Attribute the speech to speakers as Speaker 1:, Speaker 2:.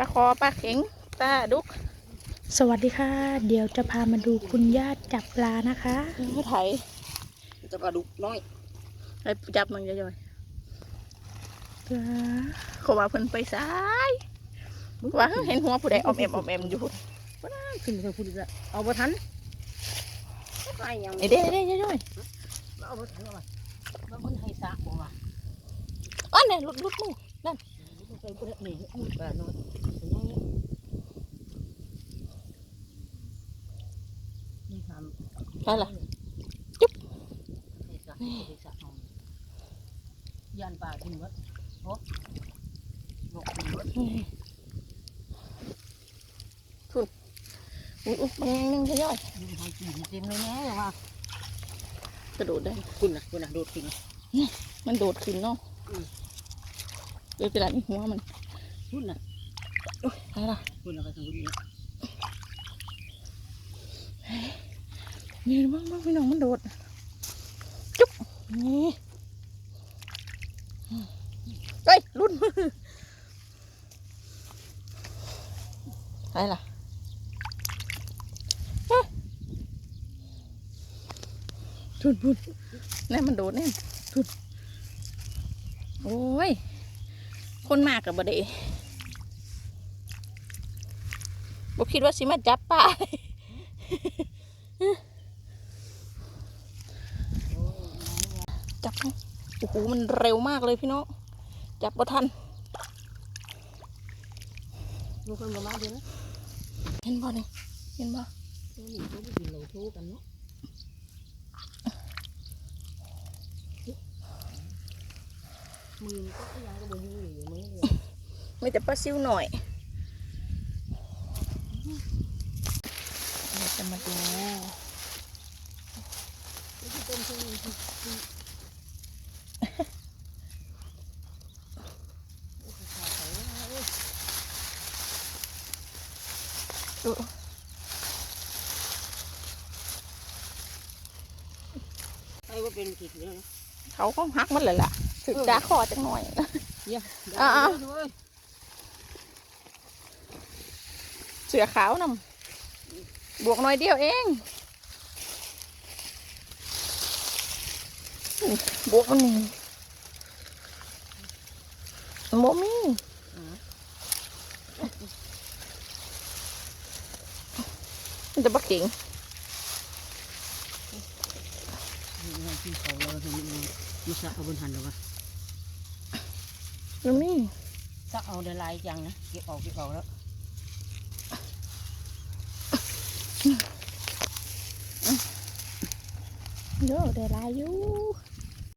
Speaker 1: ลาคอปลาเข็งปลาดุก
Speaker 2: สวัสดีค่ะ เดี๋ยวจะพามาดูคุณย่าจับปลานะคะ
Speaker 1: ไม่ไถ
Speaker 3: จะปลาดุกน้อย
Speaker 1: ไปจับมันย่อย
Speaker 2: ปลา
Speaker 1: ๆเขาว่าเพิ่นไปซ้ายว่าเห็นหัวผู้ใดออมแอมออมแอมอยู่
Speaker 3: ขึ้นไปพูดจะเอาบ่ทันไปยัง
Speaker 1: ไอเด้เด้ย่อย
Speaker 3: เอาบ่ทันเอาบ่บางคนให้สะผมว่า
Speaker 1: ๆอ๋อเนี่ยลุดลุดมื อ
Speaker 3: ไปบ่ได้นี่อุ้ยปลาน้อยยังนี่ทำ
Speaker 1: อะไรล่ะ
Speaker 3: ให้สะให้สะเอาย่านปลากินหมดโอ้นกกินหมด
Speaker 1: อุ้ยอุ้ยมันยังยังย่อย
Speaker 3: ดูให้กินเต็มเลยแน่ว่า
Speaker 1: ๆกระโดดได้
Speaker 3: คุณน่ะคุณน่ะโดดขึ้น
Speaker 1: มันโดดขึ้นเนาะ เดี๋ยวจะได้มีหัวมัน
Speaker 3: คุณน่ะ
Speaker 1: อะไรล่ะ
Speaker 3: คุณน่ะไปทางนี้
Speaker 1: นี่บ้างบ้างพี่น้องมันโดด จุ๊บนี่เฮ้ยรุ่นมืออะไรล่ะฮะทุนทุนนี่มันโดดเนี่ยทุนโอ้ย คนมากกับบไดบอกคิดว่าสิมาจับป่าจับมันโอ้โหมันเร็วมากเลยพี่น้องจับบ่ทัน
Speaker 3: ลูกคนประมาณเดียวนะ
Speaker 1: เห็นบ่นี่เห็นบ่
Speaker 3: ตัวนี้ตัวนี้กินเหล้าโทกันเนาะมือก็ยังก็บ่อยู่อยู่มือเดียว
Speaker 1: ไม่แต่ปลาซิวหน่อยเราจะมาดูดู
Speaker 3: ไอ้ว่าเป็นผิดเนี่ยนะ
Speaker 1: เขาก็หักมันเลยล่ะถึงดาคอจังหน่อย
Speaker 3: เยี่ยม
Speaker 1: อ่า
Speaker 3: ด้วย
Speaker 1: เสือขาวนำบวกหน่อยเดียวเองนี่บวกมันนี่โมมี่มันจะบักเก่ง
Speaker 3: งานที่เขาเราทำมันมีสักเอาบนหันหรอวะ
Speaker 1: โมมี่
Speaker 3: สักเอาเดลายจังนะ เก็บเอาเก็บเอาแล้ว
Speaker 1: เยอะได้หลายอยู่